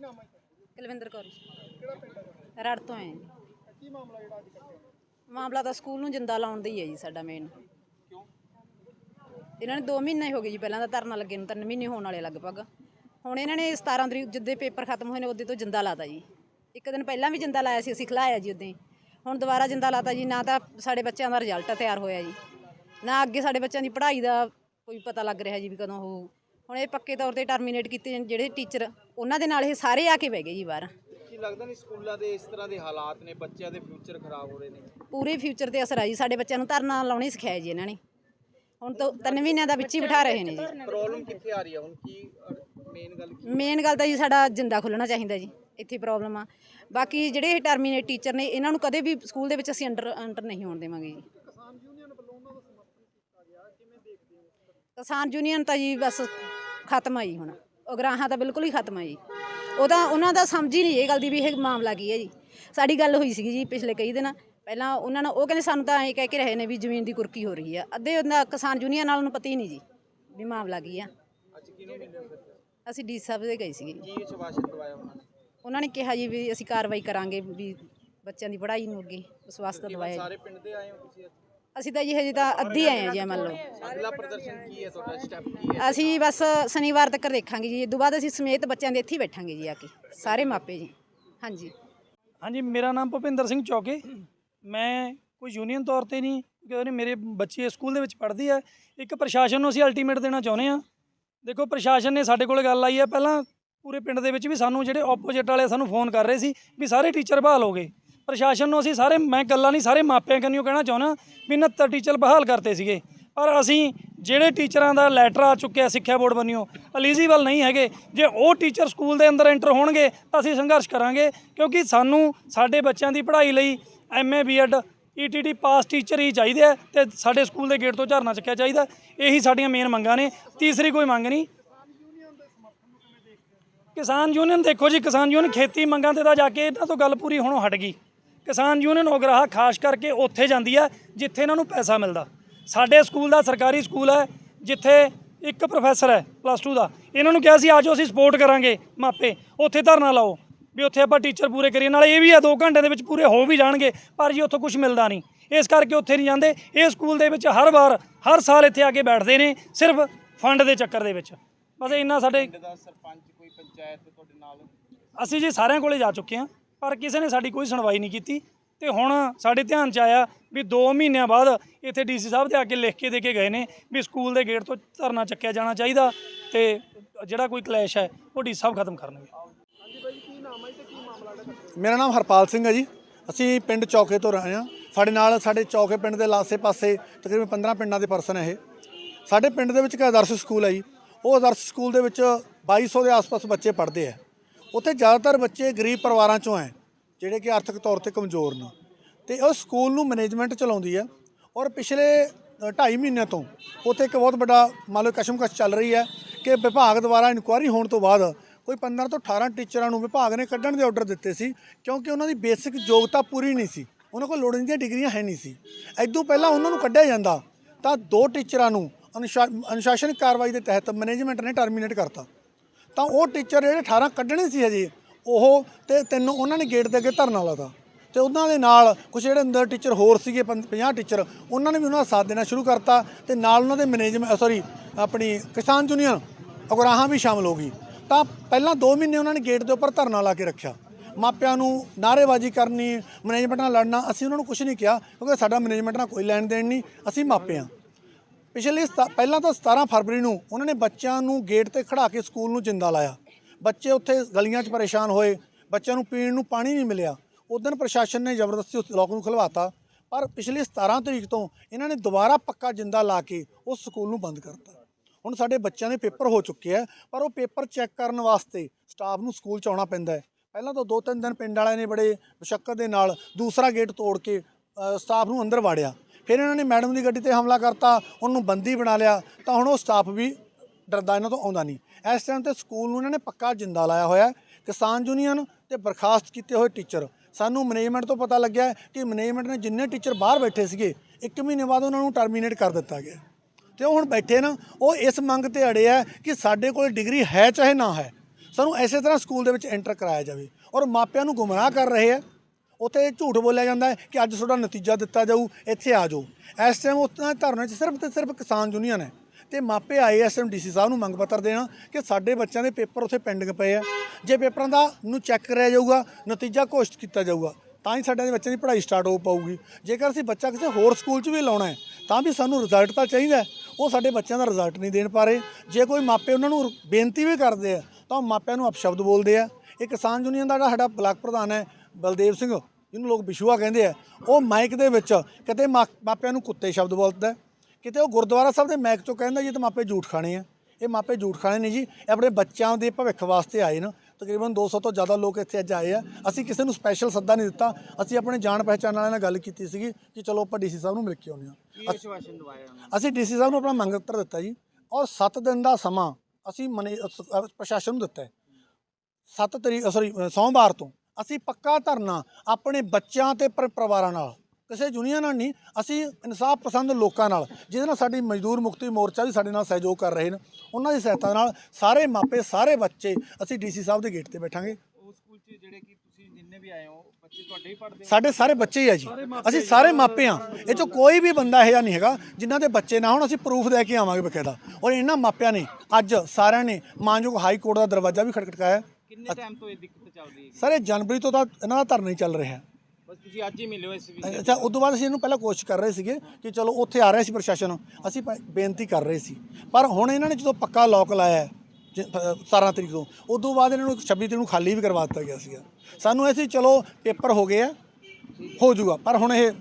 ਨਾਮ ਹੈ? ਕੁਲਵਿੰਦਰ ਕੌਰ। ਕਿਹੜਾ ਪਿੰਡ ਹੈ? ਰੜ ਤੋਂ ਜੀ। ਕੀ ਮਾਮਲਾ ਜਿਹੜਾ ਅੱਜ ਕੱਟਿਆ ਮਾਮਲਾ ਤਾਂ ਸਕੂਲ ਨੂੰ ਜਿੰਦਾ ਲਾਉਣ ਦਾ ਹੀ ਹੈ ਜੀ ਸਾਡਾ ਮੇਨ ਕਿਉਂ? ਇਹਨਾਂ ਨੇ 2 ਮਹੀਨੇ ਹੋ ਗਏ ਜੀ ਪਹਿਲਾਂ ਦਾ ਧਰਨਾ ਲੱਗੇ ਨੂੰ 3 ਮਹੀਨੇ ਹੋਣ ਵਾਲੇ ਲਗਭਗ। ਹੁਣ ਇਹਨਾਂ ਨੇ 17 ਤਰੀਕ ਜਿੱਦੇ ਪੇਪਰ ਖਤਮ ਹੋਏ ਨੇ ਉਹਦੇ ਤੋਂ ਜਿੰਦਾ ਲਾਤਾ ਜੀ। ਇੱਕ ਦਿਨ ਪਹਿਲਾਂ ਵੀ ਜਿੰਦਾ ਲਾਇਆ ਸੀ ਅਸੀਂ ਖਿਲਾਇਆ ਜੀ ਉਦੋਂ ਹੁਣ ਦੁਬਾਰਾ ਜਿੰਦਾ ਲਾਤਾ ਜੀ ਨਾ ਤਾਂ ਸਾਡੇ ਬੱਚਿਆਂ ਦਾ ਰਿਜ਼ਲਟ ਤਿਆਰ ਹੋਇਆ ਜੀ। ਨਾ ਅੱਗੇ ਸਾਡੇ ਬੱਚਿਆਂ ਦੀ ਪੜ੍ਹਾਈ ਦਾ ਕੋਈ ਪਤਾ ਲੱਗ ਰਿਹਾ ਜੀ ਵੀ ਕਦੋਂ ਹੋਊ। ਹੁਣ ਇਹ ਪੱਕੇ ਤੌਰ ਤੇ ਟਰਮੀਨੇਟ ਕੀਤੇ ਜਾਣ ਜਿਹੜੇ ਟੀਚਰ ਉਹਨਾਂ ਦੇ ਨਾਲ ਇਹ ਸਾਰੇ ਆ ਕੇ ਬਹਿ ਗਏ ਜੀ ਬਾਹਰ। ਕੀ ਲੱਗਦਾ ਨਹੀਂ ਸਕੂਲਾਂ ਦੇ ਇਸ ਤਰ੍ਹਾਂ ਦੇ ਹਾਲਾਤ ਨੇ ਬੱਚਿਆਂ ਦੇ ਫਿਊਚਰ ਖਰਾਬ ਹੋ ਰਹੇ ਨੇ? ਪੂਰੇ ਫਿਊਚਰ ਤੇ ਅਸਰ ਆ ਜੀ ਸਾਡੇ ਬੱਚਿਆਂ ਨੂੰ ਧਰਨਾ ਲਾਉਣਾ ਸਿਖਾਇਆ ਜੀ ਇਹਨਾਂ ਨੇ। ਹੁਣ ਤੋਂ ਤਿੰਨ ਮਹੀਨਿਆਂ ਦਾ ਵਿੱਚ ਹੀ ਬਿਠਾ ਰਹੇ ਨੇ ਜੀ। ਪ੍ਰੋਬਲਮ ਕਿੱਥੇ ਆ ਰਹੀ ਹੈ ਹੁਣ ਕੀ ਮੇਨ ਗੱਲ ਕੀ? ਮੇਨ ਗੱਲ ਤਾਂ ਜੀ ਸਾਡਾ ਜਿੰਦਾ ਖੁੱਲਣਾ ਚਾਹੀਦਾ ਜੀ ਇੱਥੇ ਪ੍ਰੋਬਲਮ ਆ। ਬਾਕੀ ਜਿਹੜੇ ਇਹ ਟਰਮੀਨੇਟ ਟੀਚਰ ਨੇ ਇਹਨਾਂ ਨੂੰ ਕਦੇ ਵੀ ਸਕੂਲ ਦੇ ਵਿੱਚ ਅਸੀਂ ਅੰਡਰ ਅੰਡਰ ਨਹੀਂ ਹੋਣ ਦੇਵਾਂਗੇ ਜੀ। ਕਿਸਾਨ ਯੂਨੀਅਨ ਵੱਲੋਂ ਉਹਨਾਂ ਦਾ ਸਮਰਥਨ ਕੀਤਾ ਗਿਆ ਕਿਵੇਂ ਦੇਖਦੇ ਹੋ ਕਿਸਾਨ ਯੂਨੀਅਨ ਤਾਂ ਜੀ ਬਸ ਖਤਮ ਆ ਜੀ ਹੁਣ। ਉਗਰਾਹਾਂ ਤਾਂ ਬਿਲਕੁਲ ਹੀ ਖਤਮ ਆ ਜੀ ਉਹ ਤਾਂ ਉਹਨਾਂ ਦਾ ਸਮਝ ਹੀ ਨਹੀਂ ਇਹ ਗੱਲ ਦੀ ਵੀ ਇਹ ਮਾਮਲਾ ਕੀ ਹੈ ਜੀ। ਸਾਡੀ ਗੱਲ ਹੋਈ ਸੀਗੀ ਜੀ ਪਿਛਲੇ ਕਈ ਦਿਨ। ਪਹਿਲਾਂ ਉਹਨਾਂ ਨਾਲ ਉਹ ਕਹਿੰਦੇ ਸਾਨੂੰ ਤਾਂ ਐਂ ਕਹਿ ਕੇ ਰਹੇ ਨੇ ਵੀ ਜ਼ਮੀਨ ਦੀ ਕੁਰਕੀ ਹੋ ਰਹੀ ਆ। ਅੱਧੇ ਉਹਨਾਂ ਕਿਸਾਨ ਯੂਨੀਅਨ ਨਾਲ ਨੂੰ ਪਤਾ ਹੀ ਨਹੀਂ ਜੀ ਵੀ ਮਾਮਲਾ ਕੀ ਆ। ਅਸੀਂ ਡੀ ਸਾਹਿਬ ਦੇ ਗਏ ਸੀਗੇ ਜੀ। ਕੀ ਵਿਸ਼ਵਾਸ ਦਵਾਇਆ ਉਹਨਾਂ ਨੇ? ਉਹਨਾਂ ਨੇ ਕਿਹਾ ਜੀ ਵੀ ਅਸੀਂ ਕਾਰਵਾਈ ਕਰਾਂਗੇ ਵੀ ਬੱਚਿਆਂ ਦੀ ਪੜ੍ਹਾਈ ਨੂੰ ਅੱਗੇ ਵਿਸ਼ਵਾਸ ਤਾਂ ਦਵਾਇਆ ਜੀ। ਸਾਰੇ ਪਿੰਡ ਦੇ ਆਏ ਹੋ ਤੁਸੀਂ? ਅਸੀਂ ਤਾਂ ਜੀ ਹਜੇ ਤਾਂ ਅੱਧੀ ਆਏ ਆ ਜੀ ਮੰਨ ਲਓ। ਅਗਲਾ ਪ੍ਰਦਰਸ਼ਨ ਕੀ ਹੈ ਤੁਹਾਡਾ ਸਟੈਪ ਕੀ ਹੈ? ਅਸੀਂ ਬਸ ਸ਼ਨੀਵਾਰ ਤੱਕ ਦੇਖਾਂਗੇ ਜੀ ਇਹ ਤੋਂ ਬਾਅਦ ਅਸੀਂ ਸਮੇਤ ਬੱਚਿਆਂ ਦੇ ਇੱਥੇ ਹੀ ਬੈਠਾਂਗੇ ਜੀ ਆ ਕੇ ਸਾਰੇ ਮਾਪੇ ਜੀ। ਹਾਂਜੀ। ਹਾਂਜੀ ਮੇਰਾ ਨਾਮ ਭੁਪਿੰਦਰ ਸਿੰਘ ਚੌਕੇ। ਮੈਂ ਕੋਈ ਯੂਨੀਅਨ ਤੌਰ ਤੇ ਨਹੀਂ ਕਿਉਂਕਿ ਮੇਰੇ ਬੱਚੇ ਸਕੂਲ ਦੇ ਵਿੱਚ ਪੜ੍ਹਦੀ ਹੈ ਇੱਕ ਪ੍ਰਸ਼ਾਸਨ ਨੂੰ ਅਸੀਂ ਅਲਟੀਮੇਟ ਦੇਣਾ ਚਾਹੁੰਦੇ ਹਾਂ ਦੇਖੋ ਪ੍ਰਸ਼ਾਸਨ ਨੇ ਸਾਡੇ ਕੋਲ ਗੱਲ ਆਈ ਹੈ ਪਹਿਲਾਂ ਪੂਰੇ ਪਿੰਡ ਦੇ ਵਿੱਚ ਵੀ ਸਾਨੂੰ ਜਿਹੜੇ ਆਪੋਜੀਟ ਵਾਲੇ ਸਾਨੂੰ ਫੋਨ ਕਰ ਰਹੇ ਸੀ ਵੀ ਸਾਰੇ ਟੀਚਰ ਬਹਾਲ ਹੋ ਗਏ। ਪ੍ਰਸ਼ਾਸਨ ਨੂੰ ਅਸੀਂ ਸਾਰੇ, ਮੈਂ ਗੱਲਾਂ ਨਹੀਂ, ਸਾਰੇ ਮਾਪਿਆਂ ਕੰਨਿਓ ਕਹਿਣਾ ਚਾਹੁੰਦਾ ਵੀ 69 ਟੀਚਰ ਬਹਾਲ ਕਰਤੇ ਸੀਗੇ। ਪਰ ਅਸੀਂ ਜਿਹੜੇ ਟੀਚਰਾਂ ਦਾ ਲੈਟਰ ਆ ਚੁੱਕਿਆ ਸਿੱਖਿਆ ਬੋਰਡ ਬੰਨਿਓ ਐਲੀਜੀਬਲ ਨਹੀਂ ਹੈਗੇ। ਜੇ ਉਹ ਟੀਚਰ ਸਕੂਲ ਦੇ ਅੰਦਰ ਐਂਟਰ ਹੋਣਗੇ, ਤਾਂ ਅਸੀਂ ਸੰਘਰਸ਼ ਕਰਾਂਗੇ। ਕਿਉਂਕਿ ਸਾਨੂੰ, ਸਾਡੇ ਬੱਚਿਆਂ ਦੀ ਪੜ੍ਹਾਈ ਲਈ MA BEd ETT pass teacher ਹੀ ਚਾਹੀਦੇ ਆ ਤੇ ਸਾਡੇ ਸਕੂਲ ਦੇ ਗੇਟ ਤੋਂ ਝਰਨਾ ਚੱਕਿਆ ਚਾਹੀਦਾ। ਇਹੀ ਸਾਡੀਆਂ ਮੇਨ ਮੰਗਾਂ ਨੇ। ਤੀਸਰੀ ਕੋਈ ਮੰਗ ਨਹੀਂ। ਕਿਸਾਨ ਯੂਨੀਅਨ ਦੇਖੋ ਜੀ, ਕਿਸਾਨ ਯੂਨੀਅਨ ਖੇਤੀ ਮੰਗਾਂ ਤੇ ਤਾਂ ਜਾ ਕੇ ਇਹਨਾਂ ਤੋਂ ਗੱਲ ਪੂਰੀ ਹੋਣੋਂ ਹਟ ਗਈ। ਕਿਸਾਨ ਯੂਨੀਅਨ ਉਗਰਾਹ ਖਾਸ ਕਰਕੇ ਉੱਥੇ ਜਾਂਦੀ ਹੈ ਜਿੱਥੇ ਇਹਨਾਂ ਨੂੰ ਪੈਸਾ ਮਿਲਦਾ। ਸਾਡੇ ਸਕੂਲ ਦਾ ਸਰਕਾਰੀ ਸਕੂਲ ਹੈ ਜਿੱਥੇ ਇੱਕ ਪ੍ਰੋਫੈਸਰ ਹੈ ਪਲੱਸ 2 ਦਾ। ਇਹਨਾਂ ਨੂੰ ਕਿਹਾ ਸੀ ਆਜੋ ਅਸੀਂ ਸਪੋਰਟ ਕਰਾਂਗੇ ਮਾਪੇ ਉੱਥੇ ਧਰਨਾ ਲਾਓ। ਵੀ ਉੱਥੇ ਆਪਾਂ ਟੀਚਰ ਪੂਰੇ ਕਰੀਏ ਨਾਲੇ ਇਹ ਵੀ ਆ 2 ਘੰਟੇ ਦੇ ਵਿੱਚ ਪੂਰੇ ਹੋ ਵੀ ਜਾਣਗੇ ਪਰ ਜੀ ਉੱਥੋਂ ਕੁਝ ਮਿਲਦਾ ਨਹੀਂ। ਇਸ ਕਰਕੇ ਉੱਥੇ ਨਹੀਂ ਜਾਂਦੇ। ਇਹ ਸਕੂਲ ਦੇ ਵਿੱਚ ਹਰ ਵਾਰ ਹਰ ਸਾਲ ਇੱਥੇ ਆ ਕੇ ਬੈਠਦੇ ਨੇ ਸਿਰਫ ਫੰਡ ਦੇ ਚੱਕਰ ਦੇ ਵਿੱਚ। ਬਸ ਇੰਨਾ ਸਾਡੇ ਪਿੰਡ ਦਾ ਸਰਪੰਚ ਕੋਈ ਪੰਚਾਇਤ ਤੁਹਾਡੇ ਨਾਲ? ਅਸੀਂ ਜੀ ਸਾਰਿਆਂ ਕੋਲੇ ਜਾ ਚੁੱਕੇ ਹਾਂ। ਪਰ ਕਿਸੇ ਨੇ ਸਾਡੀ ਕੋਈ ਸੁਣਵਾਈ ਨਹੀਂ ਕੀਤੀ। ਤੇ ਹੁਣ ਸਾਡੇ ਧਿਆਨ 'ਚ ਆਇਆ ਵੀ 2 ਮਹੀਨਿਆਂ ਬਾਅਦ ਇੱਥੇ ਡੀਸੀ ਸਾਹਿਬ ਦੇ ਆ ਕੇ ਲਿਖ ਕੇ ਦੇ ਕੇ ਗਏ ਨੇ ਵੀ ਸਕੂਲ ਦੇ ਗੇਟ ਤੋਂ ਧਰਨਾ ਚੱਕਿਆ ਜਾਣਾ ਚਾਹੀਦਾ ਤੇ ਜਿਹੜਾ ਕੋਈ ਕਲੈਸ਼ ਹੈ, ਉਹ ਡੀਸੀ ਸਾਹਿਬ ਖਤਮ ਕਰਨਗੇ। ਮੇਰਾ ਨਾਮ ਹਰਪਾਲ ਸਿੰਘ ਹੈ ਜੀ। ਅਸੀਂ ਪਿੰਡ ਚੌਕੇ ਤੋਂ ਰਹੇ ਹਾਂ। ਸਾਡੇ ਨਾਲ ਸਾਡੇ ਚੌਕੇ ਪਿੰਡ ਦੇ ਲਾਸੇ ਪਾਸੇ ਤਕਰੀਬਨ 15 ਪਿੰਡਾਂ ਦੇ ਪਰਸਨ ਇਹ। ਸਾਡੇ ਪਿੰਡ ਦੇ ਵਿੱਚ ਇੱਕ ਆਦਰਸ਼ ਸਕੂਲ ਹੈ ਜੀ। ਉਹ ਆਦਰਸ਼ ਸਕੂਲ ਦੇ ਵਿੱਚ 2200 ਦੇ ਆਸ-ਪਾਸ ਬੱਚੇ ਪੜ੍ਹਦੇ ਆ ਉੱਥੇ ਜ਼ਿਆਦਾਤਰ ਬੱਚੇ ਗਰੀਬ ਪਰਿਵਾਰਾਂ ਚੋਂ ਹੈ, ਜਿਹੜੇ ਕਿ ਆਰਥਿਕ ਤੌਰ ਤੇ ਕਮਜ਼ੋਰ ਨੇ। ਤੇ ਉਹ ਸਕੂਲ ਨੂੰ ਮੈਨੇਜਮੈਂਟ ਚਲਾਉਂਦੀ ਹੈ ਔਰ ਪਿਛਲੇ 2.5 ਮਹੀਨਿਆਂ ਤੋਂ ਉੱਥੇ ਇੱਕ ਬਹੁਤ ਵੱਡਾ ਮੰਨ ਲਓ ਕਸ਼ਮਕਸ਼ ਚੱਲ ਰਹੀ ਹੈ ਕਿ ਵਿਭਾਗ ਦੁਆਰਾ ਇਨਕੁਆਇਰੀ ਹੋਣ ਤੋਂ ਬਾਅਦ ਕੋਈ 15 ਤੋਂ 18 ਟੀਚਰਾਂ ਨੂੰ ਵਿਭਾਗ ਨੇ ਕੱਢਣ ਦੇ ਆਰਡਰ ਦਿੱਤੇ ਸੀ ਕਿਉਂਕਿ ਉਹਨਾਂ ਦੀ ਬੇਸਿਕ ਯੋਗਤਾ ਪੂਰੀ ਨਹੀਂ ਸੀ। ਉਹਨਾਂ ਕੋਲ ਲੋੜੀਂਦੀਆਂ ਡਿਗਰੀਆਂ ਹੈ ਨਹੀਂ ਸੀ। ਐਦੋਂ ਪਹਿਲਾਂ ਉਹਨਾਂ ਨੂੰ ਕੱਢਿਆ ਜਾਂਦਾ ਤਾਂ ਦੋ ਟੀਚਰਾਂ ਨੂੰ ਅਨੁਸ਼ਾ- ਅਨੁਸ਼ਾਸਨਿਕ ਕਾਰਵਾਈ ਦੇ ਤਹਿਤ ਮੈਨੇਜਮੈਂਟ ਨੇ ਟਰਮੀਨੇਟ ਕਰਤਾ। ਤਾਂ ਉਹ ਟੀਚਰ ਜਿਹੜੇ 18 ਕੱਢਣੇ ਸੀ ਹਜੇ, ਉਹ ਤੇ ਤਿੰਨ ਉਹਨਾਂ ਨੇ ਗੇਟ ਦੇ ਅੱਗੇ ਧਰਨਾ ਲਾਤਾ। ਤੇ ਉਹਨਾਂ ਦੇ ਨਾਲ ਕੁਝ ਜਿਹੜੇ ਅੰਦਰ ਟੀਚਰ ਹੋਰ ਸੀਗੇ ਪੰ- 50 ਟੀਚਰ ਉਹਨਾਂ ਨੇ ਵੀ ਉਹਨਾਂ ਦਾ ਸਾਥ ਦੇਣਾ ਸ਼ੁਰੂ ਕਰਤਾ ਤੇ ਨਾਲ ਉਹਨਾਂ ਦੇ ਮੈਨੇਜਮੈਂਟ ਸੌਰੀ ਆਪਣੀ ਕਿਸਾਨ ਯੂਨੀਅਨ ਅਗਰਾਹਾਂ ਵੀ ਸ਼ਾਮਲ ਹੋ ਗਈ। ਤਾਂ ਪਹਿਲਾਂ 2 ਮਹੀਨੇ ਉਹਨਾਂ ਨੇ ਗੇਟ ਦੇ ਉੱਪਰ ਧਰਨਾ ਲਾ ਕੇ ਰੱਖਿਆ। ਮਾਪਿਆਂ ਨੂੰ ਨਾਅਰੇਬਾਜ਼ੀ ਕਰਨੀ ਮੈਨੇਜਮੈਂਟ ਨਾਲ ਲੜਨਾ, ਅਸੀਂ ਉਹਨਾਂ ਨੂੰ ਕੁਝ ਨਹੀਂ ਕਿਹਾ, ਕਿਉਂਕਿ ਸਾਡਾ ਮੈਨੇਜਮੈਂਟ ਨਾਲ ਕੋਈ ਲੈਣ ਦੇਣ ਨਹੀਂ, ਅਸੀਂ ਮਾਪੇ ਹਾਂ। ਪਿਛਲੇ ਸਤਾ- ਪਹਿਲਾਂ ਤਾਂ 17 ਫਰਵਰੀ ਨੂੰ ਉਹਨਾਂ ਨੇ ਬੱਚਿਆਂ ਨੂੰ ਗੇਟ ਤੇ ਖੜਾ ਕੇ ਸਕੂਲ ਨੂੰ ਜਿੰਦਾ ਲਾਇਆ। ਬੱਚੇ ਉੱਥੇ ਗਲੀਆਂ 'ਚ ਪਰੇਸ਼ਾਨ ਹੋਏ, ਬੱਚਿਆਂ ਨੂੰ ਪੀਣ ਨੂੰ ਪਾਣੀ ਨਹੀਂ ਮਿਲਿਆ। ਉਦੋਂ ਪ੍ਰਸ਼ਾਸਨ ਨੇ ਜ਼ਬਰਦਸਤੀ ਉਸ ਲੋਕ ਨੂੰ ਖਲਵਾਤਾ, ਪਰ ਪਿਛਲੀ 17 ਤਰੀਕ ਤੋਂ ਇਹਨਾਂ ਨੇ ਦੁਬਾਰਾ ਪੱਕਾ ਜਿੰਦਾ ਲਾ ਕੇ ਉਸ ਸਕੂਲ ਨੂੰ ਬੰਦ ਕਰਤਾ। ਹੁਣ ਸਾਡੇ ਬੱਚਿਆਂ ਦੇ ਪੇਪਰ ਹੋ ਚੁੱਕੇ ਆ, ਪਰ ਉਹ ਪੇਪਰ ਚੈੱਕ ਕਰਨ ਵਾਸਤੇ ਸਟਾਫ ਨੂੰ ਸਕੂਲ 'ਚ ਆਉਣਾ ਪੈਂਦਾ ਹੈ। ਪਹਿਲਾਂ ਤਾਂ ਦੋ ਤਿੰਨ ਦਿਨ ਪਿੰਡ ਵਾਲਿਆਂ ਨੇ ਬੜੇ ਮੁਸ਼ੱਕਤ ਦੇ ਨਾਲ ਦੂਸਰਾ ਗੇਟ ਤੋੜ ਕੇ ਸਟਾਫ ਨੂੰ ਅੰਦਰ ਵਾੜਿਆ। ਫਿਰ ਇਹਨਾਂ ਨੇ ਮੈਡਮ ਦੀ ਗੱਡੀ ਤੇ ਹਮਲਾ ਕਰਤਾ, ਉਹਨੂੰ ਬੰਦੀ ਬਣਾ ਲਿਆ, ਤਾਂ ਹੁਣ ਉਹ ਸਟਾਫ ਵੀ ਡਰਦਾ ਇਹਨਾਂ ਤੋਂ ਆਉਂਦਾ ਨਹੀਂ। ਇਸ ਟਾਈਮ ਤੇ ਸਕੂਲ ਨੂੰ ਇਹਨਾਂ ਨੇ ਪੱਕਾ ਜਿੰਦਾ ਲਾਇਆ ਹੋਇਆ ਕਿਸਾਨ ਯੂਨੀਅਨ ਤੇ ਬਰਖਾਸਤ ਕੀਤੇ ਹੋਏ ਟੀਚਰ। ਸਾਨੂੰ ਮੈਨੇਜਮੈਂਟ ਤੋਂ ਪਤਾ ਲੱਗਿਆ ਕਿ ਮੈਨੇਜਮੈਂਟ ਨੇ ਜਿੰਨੇ ਟੀਚਰ ਬਾਹਰ ਬੈਠੇ ਸੀਗੇ, ਇੱਕ ਮਹੀਨੇ ਬਾਅਦ ਉਹਨਾਂ ਨੂੰ ਟਰਮੀਨੇਟ ਕਰ ਦਿੱਤਾ ਗਿਆ ਤੇ ਉਹ ਹੁਣ ਬੈਠੇ ਨਾ, ਉਹ ਇਸ ਮੰਗ ਤੇ ਅੜੇ ਆ ਕਿ ਸਾਡੇ ਕੋਲ ਡਿਗਰੀ ਹੈ ਚਾਹੇ ਨਾ ਹੈ। ਸਾਨੂੰ ਐਸੇ ਤਰ੍ਹਾਂ ਸਕੂਲ ਦੇ ਵਿੱਚ ਐਂਟਰ ਕਰਾਇਆ ਜਾਵੇ ਔਰ ਮਾਪਿਆਂ ਨੂੰ ਗੁੰਮਰਾਹ ਕਰ ਰਹੇ ਆ ਉੱਥੇ ਝੂਠ ਬੋਲਿਆ ਜਾਂਦਾ ਹੈ ਕਿ ਅੱਜ ਤੁਹਾਡਾ ਨਤੀਜਾ ਦਿੱਤਾ ਜਾਊ, ਇੱਥੇ ਆ ਜਾਓ। ਇਸ ਟਾਈਮ ਉੱਥੇ ਧਰਨੇ 'ਚ ਸਿਰਫ ਤੇ ਸਿਰਫ ਕਿਸਾਨ ਯੂਨੀਅਨ ਹੈ। ਤੇ ਮਾਪੇ ਆਏ ਐਸ ਐਮ ਡੀਸੀ ਸਾਹਿਬ ਨੂੰ ਮੰਗ ਪੱਤਰ ਦੇਣਾ ਕਿ ਸਾਡੇ ਬੱਚਿਆਂ ਦੇ ਪੇਪਰ ਉੱਥੇ ਪੈਂਡਿੰਗ ਪਏ ਆ। ਜੇ ਪੇਪਰਾਂ ਦਾ ਨੂੰ ਚੈੱਕ ਕਰਿਆ ਜਾਊਗਾ, ਨਤੀਜਾ ਘੋਸ਼ਿਤ ਕੀਤਾ ਜਾਊਗਾ, ਤਾਂ ਹੀ ਸਾਡੇ ਬੱਚਿਆਂ ਦੀ ਪੜ੍ਹਾਈ ਸਟਾਰਟ ਹੋ ਪਾਊਗੀ। ਜੇਕਰ ਅਸੀਂ ਬੱਚਾ ਕਿਸੇ ਹੋਰ ਸਕੂਲ 'ਚ ਵੀ ਲਾਉਣਾ ਹੈ, ਤਾਂ ਵੀ ਸਾਨੂੰ ਰਿਜ਼ਲਟ ਤਾਂ ਚਾਹੀਦਾ ਉਹ ਸਾਡੇ ਬੱਚਿਆਂ ਦਾ ਰਿਜ਼ਲਟ ਨਹੀਂ ਦੇਣ ਪਾ ਰਹੇ। ਜੇ ਕੋਈ ਮਾਪੇ ਉਹਨਾਂ ਨੂੰ ਬੇਨਤੀ ਵੀ ਕਰਦੇ ਆ, ਤਾਂ ਉਹ ਮਾਪਿਆਂ ਨੂੰ ਅਪਸ਼ਬਦ ਬੋਲਦੇ ਆ। ਇਹ ਕਿਸਾਨ ਯੂਨੀਅਨ ਦਾ ਜਿਹੜਾ ਸਾਡਾ ਬਲਾਕ ਪ੍ਰਧਾਨ ਹੈ, ਬਲਦੇਵ ਸਿੰਘ ਜਿਹਨੂੰ ਲੋਕ ਬਿਸ਼ੂਆ ਕਹਿੰਦੇ ਆ ਉਹ ਮਾਈਕ ਦੇ ਵਿੱਚ ਕਿਤੇ ਮਾਪਿਆਂ ਨੂੰ ਕੁੱਤੇ ਸ਼ਬਦ ਬੋਲਦਾ ਕਿਤੇ ਉਹ ਗੁਰਦੁਆਰਾ ਸਾਹਿਬ ਦੇ ਮਾਈਕ 'ਚੋਂ ਕਹਿੰਦਾ ਜੀ ਤੇ ਮਾਪੇ ਝੂਠ ਖਾਣੇ ਆ। ਇਹ ਮਾਪੇ ਝੂਠ ਖਾਣੇ ਨਹੀਂ ਜੀ ਇਹ ਆਪਣੇ ਬੱਚਿਆਂ ਦੇ ਭਵਿੱਖ ਵਾਸਤੇ ਆਏ ਨਾ। ਤਕਰੀਬਨ 200 ਤੋਂ ਜ਼ਿਆਦਾ ਲੋਕ ਇੱਥੇ ਅੱਜ ਆਏ ਆ। ਅਸੀਂ ਕਿਸੇ ਨੂੰ ਸਪੈਸ਼ਲ ਸੱਦਾ ਨਹੀਂ ਦਿੱਤਾ। ਅਸੀਂ ਆਪਣੇ ਜਾਣ ਪਹਿਚਾਣ ਵਾਲਿਆਂ ਨਾਲ ਗੱਲ ਕੀਤੀ ਸੀਗੀ ਕਿ ਚਲੋ ਆਪਾਂ ਡੀਸੀ ਸਾਹਿਬ ਨੂੰ ਮਿਲ ਕੇ ਆਉਂਦੇ ਨੇ? ਅਸੀਂ ਡੀਸੀ ਸਾਹਿਬ ਨੂੰ ਆਪਣਾ ਮੰਗ ਪੱਤਰ ਦਿੱਤਾ ਜੀ। ਔਰ 7 ਦਿਨ ਦਾ ਸਮਾਂ ਅਸੀਂ ਮਨੇ ਪ੍ਰਸ਼ਾਸਨ ਨੂੰ ਦਿੱਤਾ ਹੈ। 7 ਤਰੀਕ ਸੌਰੀ ਸੋਮਵਾਰ ਤੋਂ ਅਸੀਂ ਪੱਕਾ ਧਰਨਾ ਆਪਣੇ ਬੱਚਿਆਂ ਤੇ ਪਰ- ਪਰਿਵਾਰਾਂ ਨਾਲ। ਕਿਸੇ ਯੂਨੀਅਨ ਨਾਲ ਨਹੀਂ ਅਸੀਂ ਇਨਸਾਫ ਪਸੰਦ ਲੋਕਾਂ ਨਾਲ ਜਿਹਦੇ ਨਾਲ ਸਾਡੀ ਮਜ਼ਦੂਰ ਮੁਕਤੀ ਮੋਰਚਾ ਵੀ ਸਾਡੇ ਨਾਲ ਸਹਿਯੋਗ ਕਰ ਰਹੇ ਨੇ। ਉਹਨਾਂ ਦੀ ਸਹਾਇਤਾ ਨਾਲ ਸਾਰੇ ਮਾਪੇ ਸਾਰੇ ਬੱਚੇ ਅਸੀਂ ਡੀਸੀ ਸਾਹਿਬ ਦੇ ਗੇਟ ਤੇ ਬੈਠਾਂਗੇ। ਉਹ ਸਕੂਲ 'ਚ ਜਿਹੜੇ ਕਿ ਤੁਸੀਂ ਜਿੰਨੇ ਵੀ ਆਏ ਹੋ ਬੱਚੇ ਤੁਹਾਡੇ ਹੀ ਪੜ੍ਹਦੇ ਸਾਡੇ ਸਾਰੇ ਬੱਚੇ ਹੀ ਆ ਜੀ। ਅਸੀਂ ਸਾਰੇ ਮਾਪੇ ਆ ਇਹ ਚੋਂ ਕੋਈ ਵੀ ਬੰਦਾ ਇਹੋ ਜਿਹਾ ਨਹੀਂ ਹੈਗਾ ਜਿਨ੍ਹਾਂ ਦੇ ਬੱਚੇ ਨਾ ਹੋਣ ਅਸੀਂ ਪ੍ਰੂਫ ਦੇ ਕੇ ਆਵਾਂਗੇ ਬਕਾਇਦਾ ਔਰ ਇਹਨਾਂ ਮਾਪਿਆਂ ਨੇ ਅੱਜ ਸਾਰਿਆਂ ਨੇ ਮਾਨਯੋਗ ਹਾਈ ਕੋਰਟ ਦਾ ਦਰਵਾਜ਼ਾ ਵੀ ਖਟਖਟਾਇਆ। ਕਿੰਨੇ ਟਾਈਮ ਤੋਂ ਇਹ ਦਿੱਕਤ ਚੱਲ ਰਹੀ ਹੈ ਸਾਰੇ ਜਨਵਰੀ ਤੋਂ ਤਾਂ ਇਹਨਾਂ ਦਾ ਧਰਨਾ ਹੀ ਚੱਲ ਰਿਹਾ ਹੈ। ਬਸ ਤੁਸੀਂ ਅੱਜ ਹੀ ਮਿਲੇ ਹੋ ਇਸ ਵਿਸ਼ੇ ਅੱਛਾ ਉਸ ਤੋਂ ਬਾਅਦ ਅਸੀਂ ਇਹਨੂੰ ਪਹਿਲਾਂ ਕੋਸ਼ਿਸ਼ ਕਰ ਰਹੇ ਸੀਗੇ ਕਿ ਚਲੋ ਉੱਥੇ ਆ ਰਿਹਾ ਸੀ ਪ੍ਰਸ਼ਾਸਨ। ਅਸੀਂ ਪ- ਬੇਨਤੀ ਕਰ ਰਹੇ ਸੀ। ਪਰ ਹੁਣ ਇਹਨਾਂ ਨੇ ਜਦੋਂ ਪੱਕਾ ਲੋਕ ਲਾਇਆ ਹੈ, ਜ- ਅ, 17 ਤਰੀਕ ਤੋਂ ਉਸ ਤੋਂ ਬਾਅਦ ਇਹਨਾਂ ਨੂੰ 26 ਤਰੀਕ ਨੂੰ ਖਾਲੀ ਵੀ ਕਰਵਾ ਦਿੱਤਾ ਗਿਆ ਸੀਗਾ। ਸਾਨੂੰ ਇਹ ਸੀ ਚਲੋ ਪੇਪਰ ਹੋ ਗਏ ਆ ਹੋ ਜਾਊਗਾ। ਪਰ ਹੁਣ ਇਹ